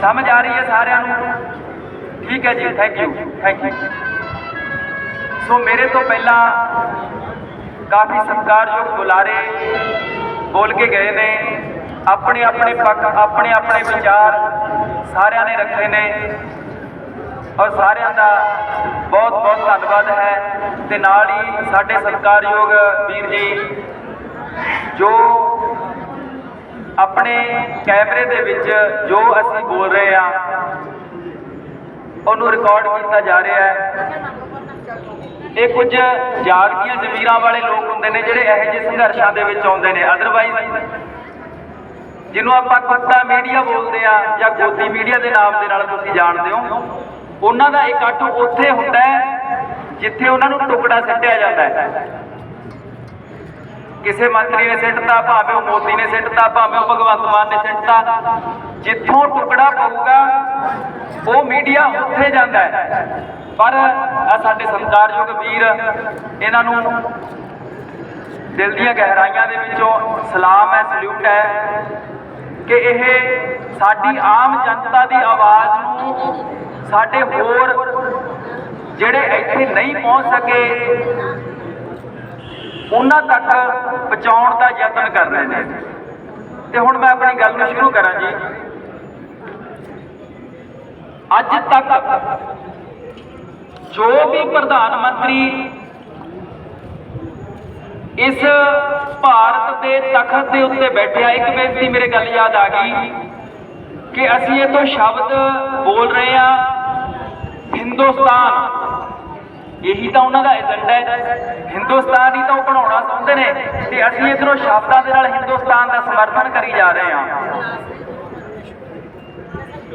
ਸਮਝ ਆ ਰਹੀ ਹੈ ਸਾਰਿਆਂ ਨੂੰ? ਠੀਕ ਹੈ ਜੀ thank you thank you so ਮੇਰੇ ਤੋਂ ਪਹਿਲਾਂ ਕਾਫੀ ਸਤਿਕਾਰਯੋਗ ਬੁਲਾਰੇ ਬੋਲ ਕੇ ਗਏ ਨੇ। ਆਪਣੇ ਆਪਣੇ ਪੱਖ, ਆਪਣੇ ਆਪਣੇ ਵਿਚਾਰ ਸਾਰਿਆਂ ਨੇ ਰੱਖੇ ਨੇ। ਔਰ ਸਾਰਿਆਂ ਦਾ ਬਹੁਤ ਬਹੁਤ ਧੰਨਵਾਦ ਹੈ। ਤੇ ਨਾਲ ਹੀ ਸਾਡੇ ਸਤਿਕਾਰਯੋਗ ਵੀਰ ਜੀ, ਜੋ ਆਪਣੇ ਕੈਮਰੇ ਦੇ ਵਿੱਚ ਜੋ ਅਸੀਂ ਬੋਲ ਰਹੇ ਆ ਉਹਨੂੰ ਰਿਕਾਰਡ ਕੀਤਾ ਜਾ ਰਿਹਾ ਹੈ। ਇਹ ਕੁਝ ਜਾਗਦੀਆਂ ਜ਼ਮੀਰਾਂ ਵਾਲੇ ਲੋਕ ਹੁੰਦੇ ਨੇ, ਜਿਹੜੇ ਇਹੋ ਜਿਹੇ ਸੰਘਰਸ਼ਾਂ ਦੇ ਵਿੱਚ ਆਉਂਦੇ ਨੇ। ਅਦਰਵਾਈਜ਼ ਜਿਹਨੂੰ ਆਪਾਂ ਕੁੱਤਾ ਮੀਡੀਆ ਬੋਲਦੇ ਆ ਜਾਂ ਗੋਦੀ ਮੀਡੀਆ ਦੇ ਨਾਮ ਦੇ ਨਾਲ ਤੁਸੀਂ ਜਾਣਦੇ ਹੋ, ਉਹਨਾਂ ਦਾ ਇਕੱਠ ਉੱਥੇ ਹੁੰਦਾ ਹੈ, ਜਿੱਥੇ ਉਹਨਾਂ ਨੂੰ ਟੁਕੜਾ ਸੱਟਿਆ ਜਾਂਦਾ ਹੈ। ਕਿਸੇ ਮੰਤਰੀ ਨੇ ਸਿੱਟਤਾ, ਭਾਵੇਂ ਉਹ ਮੋਦੀ ਨੇ ਸਿੱਟਤਾ, ਭਾਵੇਂ ਉਹ ਭਗਵੰਤ ਮਾਨ ਨੇ ਸਿੱਟਤਾ, ਜਿੱਥੋਂ ਟੁਕੜਾ ਪਊਗਾ, ਉਹ ਮੀਡੀਆ ਉੱਥੇ ਜਾਂਦਾ ਹੈ। ਪਰ ਆ ਸਾਡੇ ਸਤਿਕਾਰਯੋਗ ਵੀਰ, ਇਹਨਾਂ ਨੂੰ ਦਿਲ ਦੀਆਂ ਗਹਿਰਾਈਆਂ ਦੇ ਵਿੱਚੋਂ ਸਲਾਮ ਹੈ, ਸਲੂਟ ਹੈ ਕਿ ਇਹ ਸਾਡੀ ਆਮ ਜਨਤਾ ਦੀ ਆਵਾਜ਼ ਨੂੰ ਸਾਡੇ ਹੋਰ ਜਿਹੜੇ ਇੱਥੇ ਨਹੀਂ ਪਹੁੰਚ ਸਕੇ ਉਹਨਾਂ ਤੱਕ ਪਹੁੰਚਾਉਣ ਦਾ ਯਤਨ ਕਰ ਰਹੇ ਨੇ। ਤੇ ਹੁਣ ਮੈਂ ਆਪਣੀ ਗੱਲ ਨੂੰ ਸ਼ੁਰੂ ਕਰਾਂ ਜੀ। ਅੱਜ ਤੱਕ ਜੋ ਵੀ ਪ੍ਰਧਾਨ ਮੰਤਰੀ ਇਸ ਭਾਰਤ ਦੇ ਤਖਤ ਦੇ ਉੱਤੇ ਬੈਠਿਆ ਇੱਕ ਬੇਨਤੀ ਮੇਰੇ ਗੱਲ ਯਾਦ ਆ ਗਈ ਕਿ ਅਸੀਂ ਇਹ ਤੋਂ ਸ਼ਬਦ ਬੋਲ ਰਹੇ ਆ, ਹਿੰਦੁਸਤਾਨ। ਇਹੀ ਤਾਂ ਉਹਨਾਂ ਦਾ ਏਜੰਡਾ ਹੈ। ਹਿੰਦੁਸਤਾਨ ਹੀ ਤਾਂ ਉਹ ਬਣਾਉਣਾ ਚਾਹੁੰਦੇ ਨੇ ਤੇ ਅਸੀਂ ਇਧਰੋਂ ਸ਼ਬਦਾਂ ਦੇ ਨਾਲ ਹਿੰਦੁਸਤਾਨ ਦਾ ਸਮਰਥਨ ਕਰੀ ਜਾ ਰਹੇ ਹਾਂ।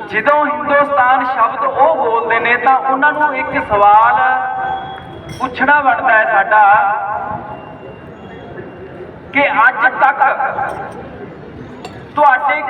ਜਦੋਂ ਹਿੰਦੁਸਤਾਨ ਸ਼ਬਦ ਉਹ ਬੋਲਦੇ ਨੇ ਤਾਂ ਉਹਨਾਂ ਨੂੰ ਇੱਕ ਸਵਾਲ ਪੁੱਛਣਾ ਬਣਦਾ ਹੈ ਸਾਡਾ ਕਿ ਅੱਜ ਤੱਕ ਤੁਹਾਡੇ